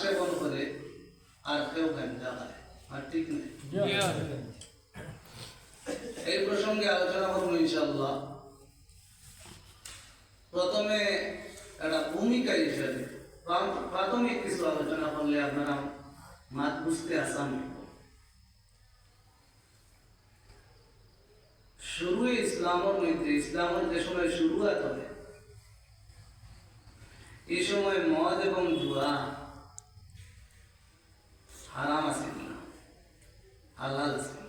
সেবন করে আর ঠিক নেই। এই প্রসঙ্গে আলোচনা করব ইনশাল্লাহ প্রথমে একটা ভূমিকা হিসেবে প্রাথমিক কিছু আলোচনা করলে আপনারা মাত বুঝতে আসান। শুরু ইসলামের মধ্যে, ইসলামের যে সময় শুরুয়াত হয় এই সময় মদ এবং জুয়া হারাম আছে কিনা হালাল আছে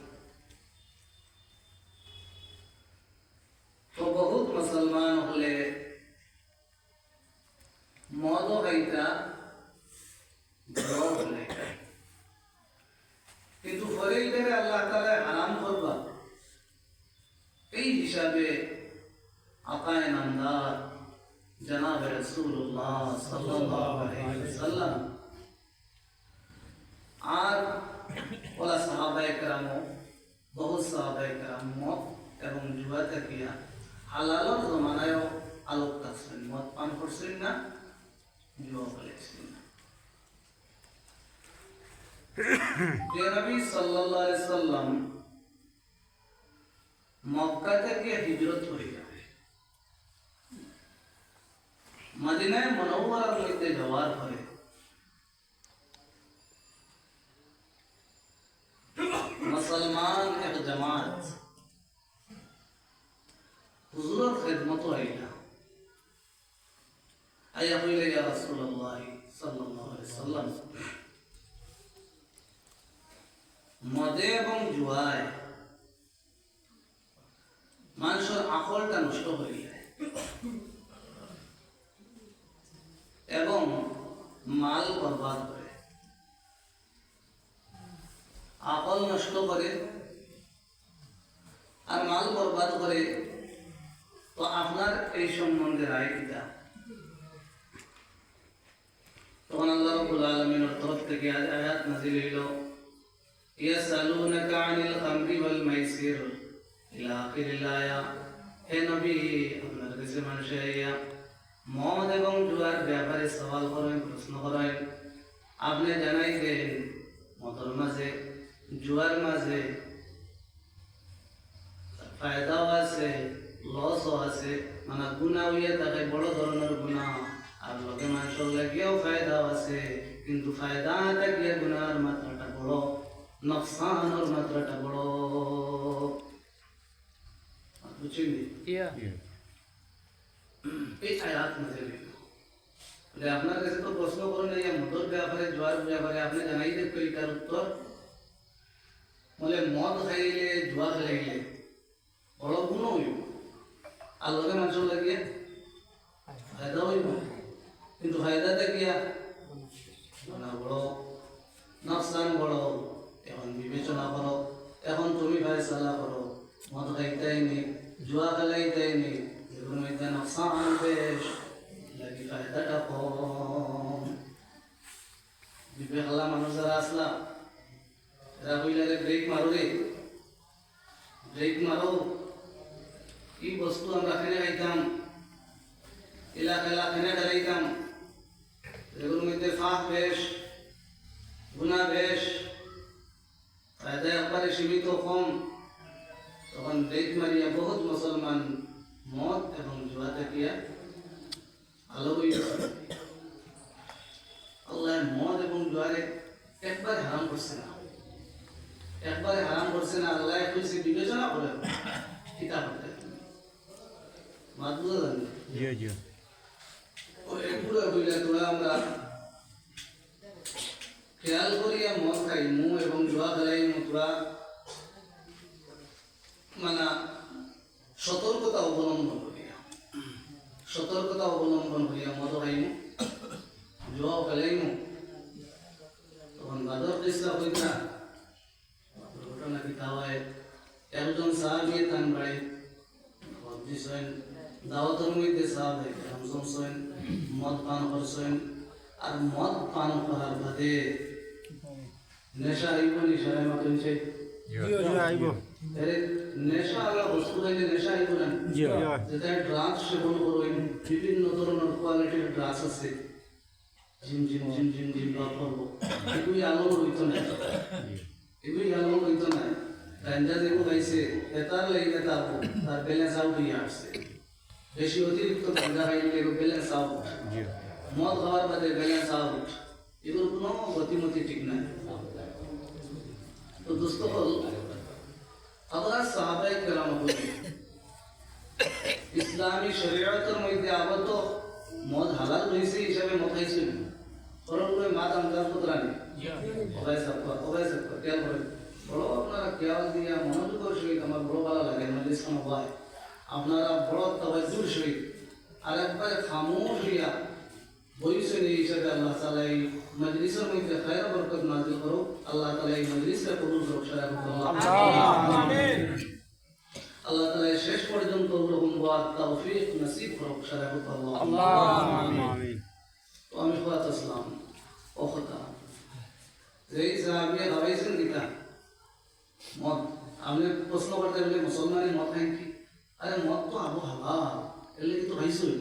তো বহুত মুসলমান হলে মদ খাইতা জব খাইতা কিন্তু পরে এটাকে আল্লাহ তালা হারাম করবা এই হিসাবে আকায় নামদার মক্কা থেকে হিজরত করে যাবে মদিনায় মনোবরার মধ্যে যাওয়ার পরে। মুসলমান এক জামাত। হুজুরের খেদমত আইলা আইয়া হইলে ইয়া রাসূলুল্লাহ সাল্লাল্লাহু আলাইহি সাল্লাম। মদে এবং জুয়ায় মানুষের আকলটা নষ্ট হয়ে যায় এবং মাল বরবাদ করে আকল নষ্ট করে আর মাল বরবাদ করে তো আপনার এই সম্বন্ধে রায় কিতা তখন আল্লাহ রব্বুল আলমিনের তরফ থেকে আজ আয়াত নাজিল হইল ইয়াসালুনাকা আনিল খামরি ওয়াল মাইসির ইলা আখিরিল আয়া হে নবী আপনার কাছে মানুষ আইয়া মদ এবং জুয়ার ব্যাপারে সওয়াল করেন প্রশ্ন করেন আপনি জানাই দেন মদর মাঝে জুয়ার মাঝে ফায়দাও আছে লসও আছে মানে গুণা হইয়া থাকে বড় ধরনের গুণা আর লগে মানুষের লাগিয়েও ফায়দাও আছে কিন্তু ফায়দা থাকিয়ে গুণার মাত্রাটা বড় নকশানোর মাত্রাটা বড়। বুঝলি এই আয়াত নজর বলে আপনার কাছে তো প্রশ্ন করেন এই মদর ব্যাপারে জোয়ার ব্যাপারে আপনি জানাই দেন এটার উত্তর। বলে মদ খাইলে জুয়া খেলাইলে বড় গুণ হইব। আর লগে মানুষ লাগিয়ে কিন্তু ফায়দাটা কিয়া মানে বড় নকশান বড় এখন বিবেচনা করো, এখন তুমি ফায়সালা করো মদ খাইতাই নি জুয়া খেলাইতাই নি এগুলো বেশ। লাগি ফায়দাটা কম বিবেক আল্লাহ মানুষ যারা আসলা এরা কইলে ব্রেক মারো রে ব্রেক মারো কি বস্তু আমরা খেলে খাইতাম এলা খেলা খেলে খেলাইতাম এগুলোর মধ্যে ফাঁক বেশ গুণা বেশ ফায়দা একবারে সীমিত কম তখন ব্রেক মারিয়া বহুত মুসলমান মদ এবং জুয়া থাকিয়া আলো আল্লাহ মদ এবং জুয়ারে একবার হারাম করছে না। একবারে হারাম করছে না আল্লাহ কইছে বিবেচনা করে কিতাব মাত বুঝা জানি জিও জিও এগুলো হইলে তোরা আমরা খেয়াল করিয়া মদ খাই মু এবং জুয়া খেলাই তোরা মানে সতর্কতা অবলম্বন করিয়া, সতর্কতা অবলম্বন করিয়া মদ খাইমু জুয়া খেলাইমু তখন বাদর হইতা ঘটনা হয়, একজন তান বাড়ি দাওয়াতের মধ্যে মদ পান করছেন আর মদ পান করার বাদে নেশা আইব নিশায় মতন চাই আরে নেশা আলা বস্তু খাইলে নেশা আইব না। যেটা ড্রাগস সেবন করবেন বিভিন্ন ধরনের কোয়ালিটির ড্রাগস আছে। জিম জিম জিম জিম জিম বা করব এগুলি আলো হইতো না। এগুলি আলো হইতো না। গাঞ্জা যেগুলো খাইছে এটার লাগে তার তার ব্যালেন্স আউট হয়ে আসছে। বেশি অতিরিক্ত গাঞ্জা খাইলে এগুলো ব্যালেন্স আউট মদ খাওয়ার বাদে ব্যালেন্স আউট এগুলোর কোনো গতিমতি ঠিক নাই। তো দোস্ত আপনার সাহাবাই কেরাম ইসলামী শরীয়তের মধ্যে আবদ্ধ মদ হালাল হয়েছে হিসাবে মদ খাইছিল পরগুলো মাদ আমদার পুত্রানি ওবাই সাপ্পা ওবাই সাপ্পা খেয়াল করেন। বড় আপনারা খেয়াল দিয়া মনোযোগের সহিত আমার বড় ভালো লাগে খান হয়। আপনারা বড় তবাজুর সহিত আর একবারে খামোশ হইয়া বইছেন এই হিসাবে আল্লাহ তালা এই মজলিসের মধ্যে খায়রা বরকত নাজিল করো আল্লাহ তালা এই মজলিসটা কবুল করো সারা আল্লাহ তালা এই শেষ পর্যন্ত ওরকম বাদ তৌফিক নসিব করো সারা তো আমি খোয়াত আসলাম ও খোতা এই সাহাবি হাওয়াইছেন গীতা মদ আপনি প্রশ্ন করতে বলে মুসলমানি মদ খাই কি আরে মদ তো আবো হাওয়া এলে কিন্তু খাইছই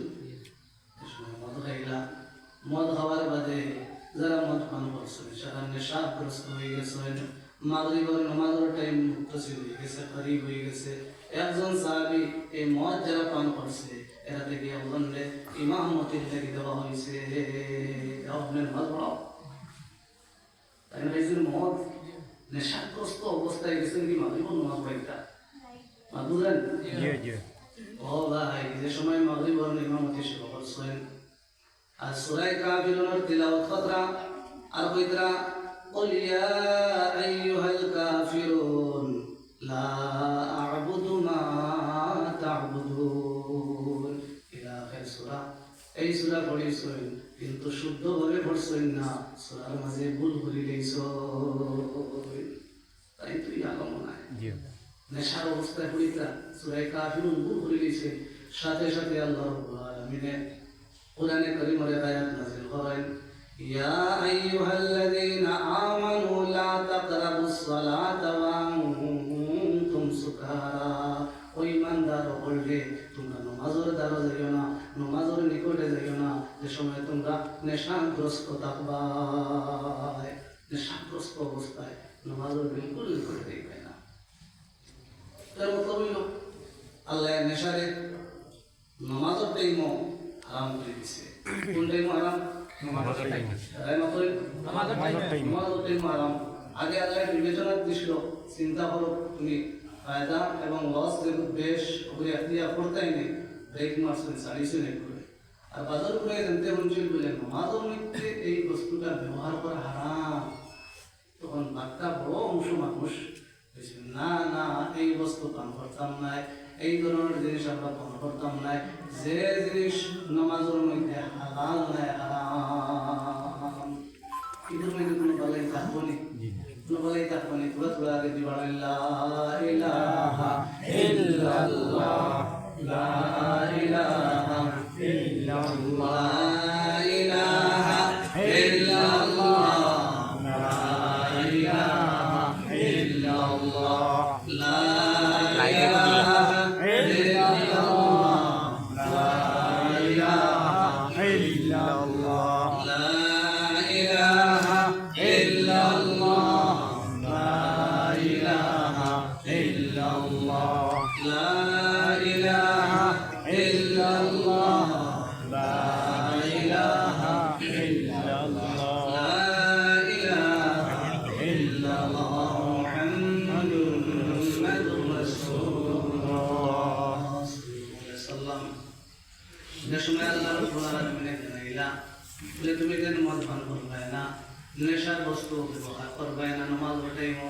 মদ খাইলা মদ খাওয়ার বাদে যারা মদ পান করছে সারা নেশাগ্রস্ত হয়ে গেছে মাগরিবের নামাজের টাইম মুক্তসিল হয়ে গেছে করিব হয়ে গেছে। একজন সাহাবি এই মদ যারা পান করছে এরা থেকে একজন ইমামতির লেগে দেওয়া হয়েছে আপনার মদ পড়াও তাই না এই মদ নেশাগ্রস্ত অবস্থায় গেছেন কি মাগরিব নামাজ পড়িতা মাগুরেন ও ভাই যে সময় মাগরিব ইমামতি শুরু করছেন আর সুরাই কাফিরুনের তিলাওয়াত কতরা আর কইতরা قل يا أيها الكافرون لا أعبد ما تعبدون إلى آخر سورة এই সূরা পড়িছেন কিন্তু শুদ্ধভাবে পড়ছেন না সূরার মাঝে ভুল করে গেছ তাই তুই আলম নাই নেশার অবস্থায় পড়িতা সূরা কাফিরুন ভুল করে গেছে সাথে সাথে আল্লাহ রাব্বুল আলামিনে কোরআনে কারীমের আয়াত নাযিল করেন, ইয়া আইয়ুহাল্লাযীনা আমানু লা তাকরাবুস সালাতা ওয়া আনতুম সুকারা। ওই ইমানদার বললে তোমরা নমাজের দ্বারা যাইও না, নমাজের নিকটে যাইও না, যে সময় তোমরা নেশাগ্রস্ত থাকবা নেশাগ্রস্ত অবস্থায় নমাজের বিলকুল নিকটে যাইবে না। তার মতলব হইল, আল্লাহ নেশারে নমাজের টাইমও হারাম করে দিছে। কোন টাইমও হারাম হারাম আগে আল্লাহ বিবেচনা দিছিল চিন্তা করো তুমি ফায়দা এবং লস যেগুলো বেশ ওগুলি এখতিয়ার করতেই নেই ব্রেক মারছেন সারিয়েছেন করে। আর বাজার করে জানতে মঞ্জুর বললেন নমাজের মধ্যে এই বস্তুটা ব্যবহার করা হারাম। তখন বার্তা বড় অংশ মানুষ। না না এই বস্তু পান করতাম না। এই ধরনের জিনিস আমরা ফলো করতাম না। যে জিনিস নমাজের মধ্যে হালাল নাই হারাম। এটার মধ্যে কোনো বালাই থাকব নি? কোনো বালাই থাকব নি? পুরো থোড়া আগে তুমি কেন মদ পান করবে না নেশার বস্তু ব্যবহার করবে না নমাজের টাইমও